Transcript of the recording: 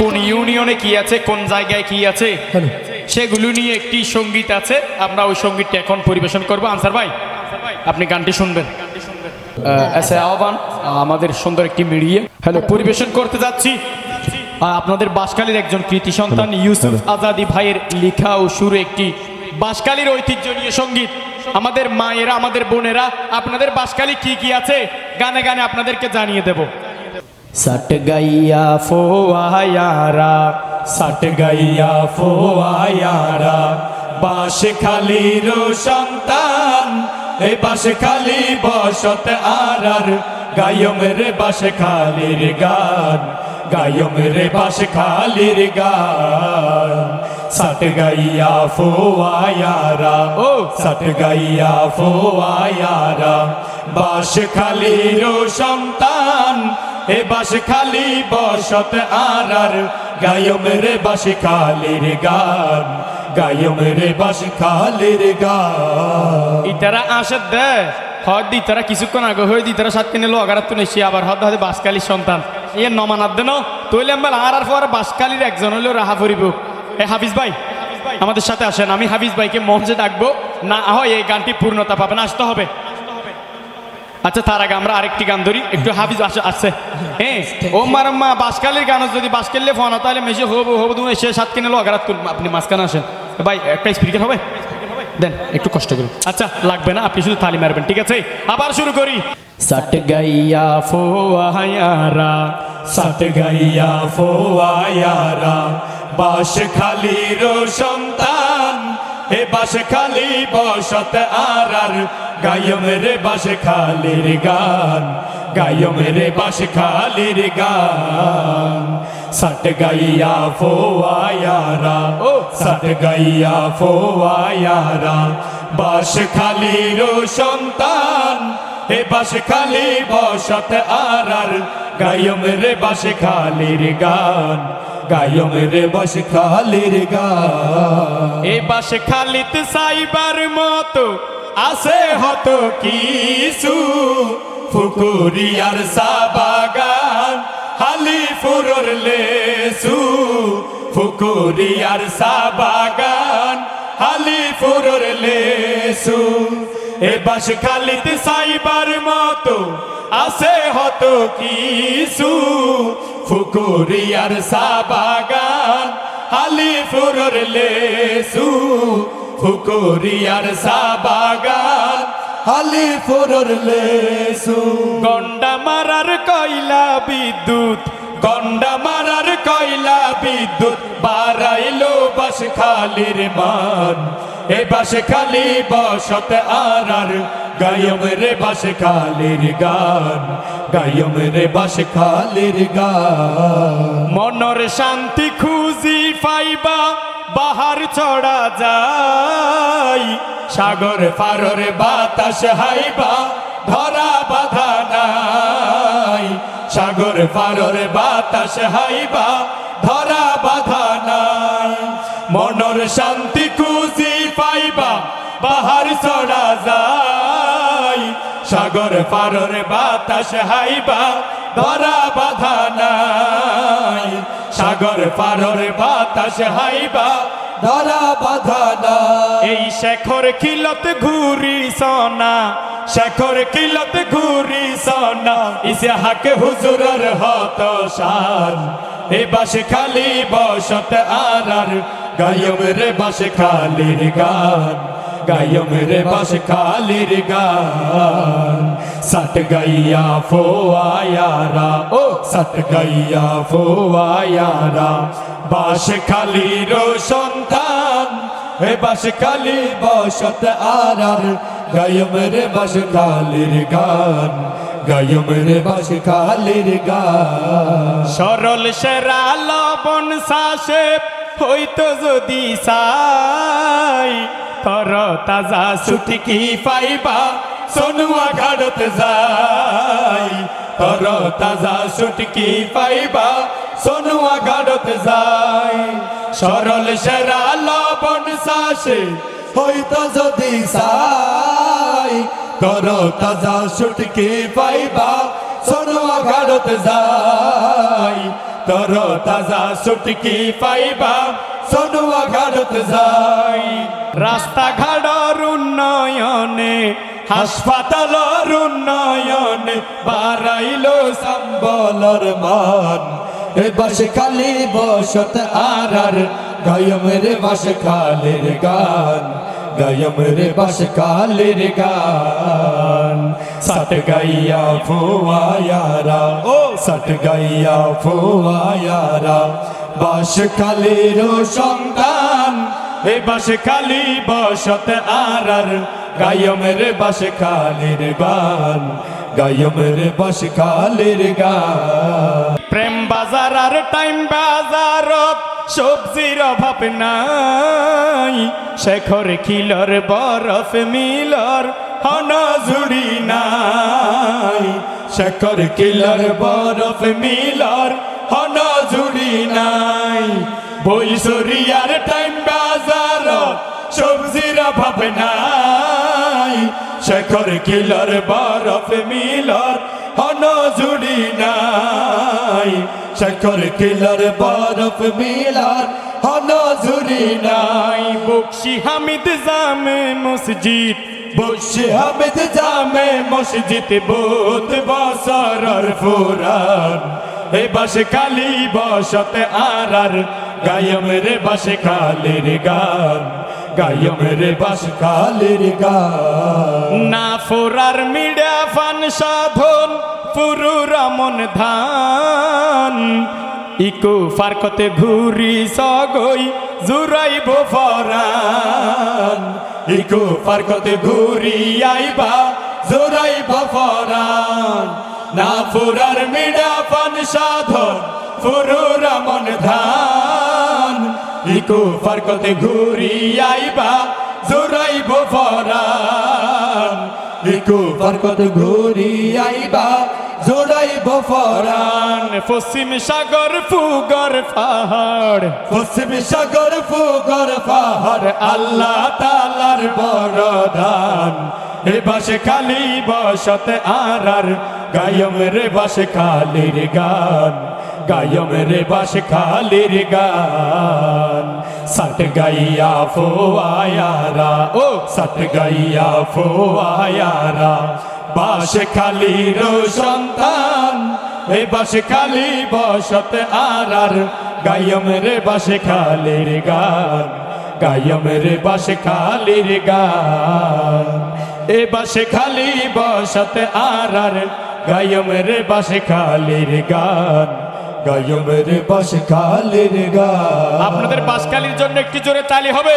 কোন ইউনিয়নে কি আছে কোন জায়গায় কি আছে সেগুলো নিয়ে একটি সংগীত আছে। আমরা ওই সঙ্গীতটা এখন পরিবেশন করব। আনসার ভাই আপনি গানটি শুনবেন। এসে আহ্বান আমাদের সুন্দর একটি মিডিয়া। হ্যালো পরিবেশন করতে যাচ্ছি। আপনাদের বাসকালীর একজন কৃতি সন্তান ইউসুফ আজাদি ভাইয়ের লিখা ও সুরে একটি বাসকালীর ঐতিহ্য নিয়ে সংগীত। আমাদের মায়েরা আমাদের বোনেরা আপনাদের বাসকালী কি কি আছে গানে গানে আপনাদেরকে জানিয়ে দেব। सट गैया फोआयारा सट गैया फोआयारा বাস খালির সন্তান এ বাস খালি বসত আরার গায়ম রে বাস খালির গান গায়ম রে বাস খালির গান সট গাইয়া ফোয়ায়ারা ও সট গাইয়া ফোয়ায়ারা বাস খালির সন্তান এ বাস খালি বসত আরার, গায়ম রে বাস খালির গান, গায়ম রে বাস খালির গান। ইতারা আসে দে, হদ দি তারা কিছুক্ষণ আগে হয়ে দি তারা সাত কিনে লো আগার তো নেছি আবার হদ হদে বাসকালির সন্তান। এ নমানাত দেন তৈলে আম্বাল আর আর পর বাসকালির একজন হলেও রাহা ফরিব। এ হাফিজ ভাই, আমাদের সাথে আসেন, আমি হাফিজ ভাইকে মঞ্চে ডাকবো। না হয় এই গানটি পূর্ণতা পাবে, না, আসতে হবে। আচ্ছা তার আগে আমরা আরেকটি গান ধরি। একটু হাফিজ আসে আসছে। হ্যাঁ ও মারাম্মা বাসকালের গান যদি বাসকালে ফোন হয়, তাহলে মেশে হব হব তুমি সে সাত কিনে লো আগারাত তুল আপনি মাঝখানে আসেন। ভাই, একটা স্পিকার হবে? দেন, একটু কষ্ট করুন। আচ্ছা লাগবে না, আপনি শুধু তালি মারবেন, ঠিক আছে? আবার শুরু করি। সট গাইয়া ফোয়ায়ারা সট গাইয়া ফোয়ায়ারা বাস খালির সন্তান। এ বাস খালি বসত আরার। গায়ম রে বাস খালির গান। গায়ম রে বাস খালির গান। সট গাইয়া ফোয়ায়ারা ও। সট গাইয়া ফোয়ায়ারা বাস খালির সন্তান। এ বাস খালি বসত আরার। গায়ম রে বাস খালির গান। গায়ম রে বাস খালির গান এ বাস খালিত সাইবার মতো আছে হত কিছু। ফুকুরিয়ার সাবাগান হালি ফুরর লেসু। ফুকুরিয়ার সাবাগান হালি ফুরর লেসু। এ বাস খালিত সাইবার মতো আছে হত কিছু ফুকুরিয়ার সাবাগান হালি ফুরর লেসু ফুকুরিয়ার সাবাগান হালি ফুরর লেসু। গন্ডা মারার কয়লা বিদ্যুৎ, গন্ডা মারার কয়লা বিদ্যুৎ, বাড়াইলো বাস খালির মান। এ বাস খালি বসত আরার গায়ম রে বাস খালির গান, গায়ম রে বাস খালির গান। মনর শান্তি খুঁজি পাইবা, বাহার চড়া যায়। সাগর পারর বাতাস হাইবা, ধরা বাধা নাই। সাগর পারর বাতাস হাইবা, ধরা বাধা নাই। মনর শান্তি খুঁজি পাইবা, বাহার চড়া যায়। সাগর পারর বাতাস হাইবা, ধরা বাধা নাই। সাগর পারর বাতাস হাইবা, ধরা বাধা নাই। এই শেখর খিলত ঘুরি সোনা, শেখর কিলত ঘুরি সোনা ইসে হাকে হুজুরের হত শান। এ বাসে খালি বসত আরার গায়ম রে বাসে খালির গান। গায়ম রে বাস খালির গান। সট গাইয়া ফোয়ায়ারা ও সট গাইয়া ফোয়ায়ারা বাস খালির সন্তান হে বাস খালি বসত আরার। গায়ম রে বাস খালির গান, গায়ম রে বাস খালির গান। সরল সেরা লবণ শাসে, হইতো যদি সাই। তর তাজা সুটিকি পাইবা? সোনুয়া ঘাড়ত যাই। তর তাজা সুটকি পাইবা? সোনুয়া ঘাড়ত যাই। সরল সেরা লবণ শাসে হইতো যদি সাই তর তাজা সুটকি পাইবা? সোনুয়া ঘাড়ত যাই। তর তাজা সুটকি পাইবা? সনুয়া ঘাটত যাই। রাস্তাঘাটর উন্নয়নে, হাসপাতালর উন্নয়নে বাড়াইলো সম্বলর মান। এ বাস খালি বসত আর আর, গায়ম রে বাস খালের গান। গায়ম রে বাস কালের গান। সট গাইয়া ফুয়ায়ারা ও সট গাইয়া ফুয়ায়ারা বাস খালির সন্তান এ বাস খালি বসত আর আর গায়ম রে বাস খালির গান, গায়ম রে বাস খালির গান। প্রেম বাজার আর টাইম বাজারত সবজির অভাব নাই, শেখর কিলর বরফ মিলর হন জুড়ি নাই, শেখর কিলার বরফ মিলার হন জুড়ি নাই, বৈশরিয়ার বাজার সবজির নাই। শেখর কিলার বরফ মিলার হন জুড়ি নাই। শেখর কিলার বরফ মিলার হন জুড়ি নাই। বকশি হামিদ জামে মসজিদ। বসে হামিদ জামে মসজিদ বুধ বসরর ফুরান। এ বাসে কালি বসতে আর আর গায়ম রে বাসে কালির গান। গায়ম রে বাস কালির গান। না ফোরার মিডা ফান সাধন পুরু রামন ধান। ইকো ফারকতে ঘুরি সগই জুরাইব ফরান। ইকো ফারকতে ঘুরি আইবা জোরাই বাফরান না ফুরার মিডা পান সাধন ফুরুর মন ধান। ইকো ফারকতে ঘুরি আইবা জোরাই বাফরান ইকো ফারকতে ঘুরি আইবা জোরাই বাফরান প্রাণ পশ্চিম সাগর ফুগর পাহাড়। পশ্চিম সাগর ফুগর পাহাড় আল্লাহ তালার বরদান। এ বাসে খালি বসতে আর আর গায়ম রে বাসে খালির গান। গায়ম রে বাসে খালির গান। সট গাইয়া ফোয়ায়ারা, ও সট গাইয়া ফো ফোয়ায়ারা। বাসে খালির সন্তান, এ বাসে খালি বসত আর আর গায়ম রে বাসে খালির গান গায়ম রে বাসে খালির গান। এ বাসে খালি বসত আর আর গায়ম রে বাসে খালির গান। গায়ম রে বাসে খালির গান। আপনাদের বাসকালির জন্য একটি জোরে তালি হবে।